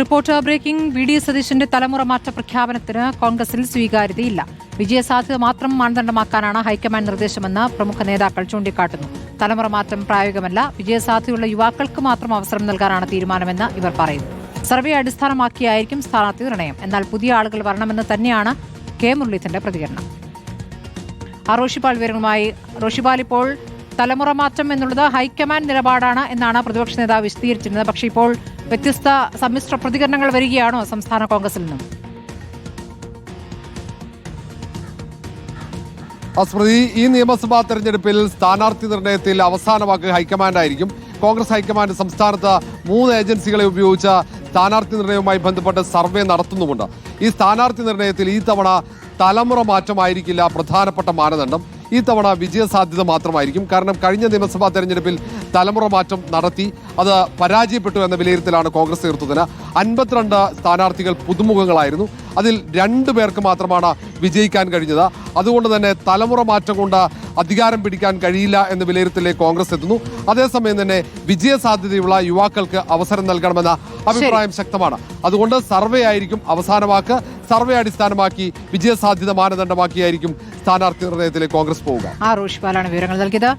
Report breaking. V D സതീശന്റെ തലമുറ മാറ്റ പ്രഖ്യാപനത്തിന് കോൺഗ്രസിൽ സ്വീകാര്യതയില്ല. വിജയസാധ്യത മാത്രം മാനദണ്ഡമാക്കാനാണ് ഹൈക്കമാൻഡ് നിർദ്ദേശമെന്ന് പ്രമുഖ നേതാക്കൾ ചൂണ്ടിക്കാട്ടുന്നു. തലമുറ മാറ്റം പ്രായോഗികമല്ല വിജയസാധ്യതയുള്ള യുവാക്കൾക്ക് മാത്രം അവസരം നൽകാനാണ് തീരുമാനമെന്ന് ഇവർ പറയുന്നു. സർവേ അടിസ്ഥാനമാക്കിയായിരിക്കും സ്ഥാനാർത്ഥി നിർണയം. എന്നാൽ പുതിയ ആളുകൾ വരണമെന്ന് തന്നെയാണ് കെ മുരളീധരന്റെ പ്രതികരണം. ആ റോഷിപാൽ വിവരങ്ങളുമായി. റോഷിപാൽ ഇപ്പോൾ തലമുറ മാറ്റം എന്നുള്ളത് ഹൈക്കമാൻഡ് നിലപാടാണ് എന്നാണ് പ്രതിപക്ഷ നേതാവ് വിശദീകരിച്ചിരുന്നത്. പക്ഷേ ഇപ്പോൾ വ്യത്യസ്ത സമ്മിശ്ര പ്രതികരണങ്ങൾ വരികയാണോ സംസ്ഥാന കോൺഗ്രസിൽ നിന്നും? അസ്മൃതി സ്മൃതി ഈ നിയമസഭാ തെരഞ്ഞെടുപ്പിൽ സ്ഥാനാർത്ഥി നിർണയത്തിൽ അവസാന വാക്ക് ഹൈക്കമാൻഡ് ആയിരിക്കും. കോൺഗ്രസ് ഹൈക്കമാൻഡ് സംസ്ഥാനത്ത് മൂന്ന് ഏജൻസികളെ ഉപയോഗിച്ച സ്ഥാനാർത്ഥി നിർണയവുമായി ബന്ധപ്പെട്ട് സർവേ നടത്തുന്നുമുണ്ട്. ഈ സ്ഥാനാർത്ഥി നിർണയത്തിൽ ഈ തവണ തലമുറ മാറ്റമായിരിക്കില്ല പ്രധാനപ്പെട്ട മാനദണ്ഡം. ഈ തവണ വിജയസാധ്യത മാത്രമായിരിക്കും. കാരണം കഴിഞ്ഞ നിയമസഭാ തെരഞ്ഞെടുപ്പിൽ തലമുറ മാറ്റം നടത്തി അത് പരാജയപ്പെട്ടു എന്ന വിലയിരുത്തലാണ് കോൺഗ്രസ് നേതൃത്വത്തിന്. അൻപത്തിരണ്ട് സ്ഥാനാർത്ഥികൾ പുതുമുഖങ്ങളായിരുന്നു. അതിൽ രണ്ടു പേർക്ക് മാത്രമാണ് വിജയിക്കാൻ കഴിഞ്ഞത്. അതുകൊണ്ട് തന്നെ തലമുറ മാറ്റം കൊണ്ട് അധികാരം പിടിക്കാൻ കഴിയില്ല എന്ന വിലയിരുത്തലിലേക്ക് കോൺഗ്രസ് എത്തുന്നു. അതേസമയം തന്നെ വിജയസാധ്യതയുള്ള യുവാക്കൾക്ക് അവസരം നൽകണമെന്ന അഭിപ്രായം ശക്തമാണ്. അതുകൊണ്ട് സർവേ ആയിരിക്കും അവസാന വാക്ക് സർവേ അടിസ്ഥാനമാക്കി വിജയസാധ്യത മാനദണ്ഡമാക്കിയായിരിക്കും സ്ഥാനാർത്ഥി നിർണയത്തിലേക്ക് കോൺഗ്രസ് പോവുക. ആ റോഷിപാലാണ് വിവരങ്ങൾ നൽകിയത്.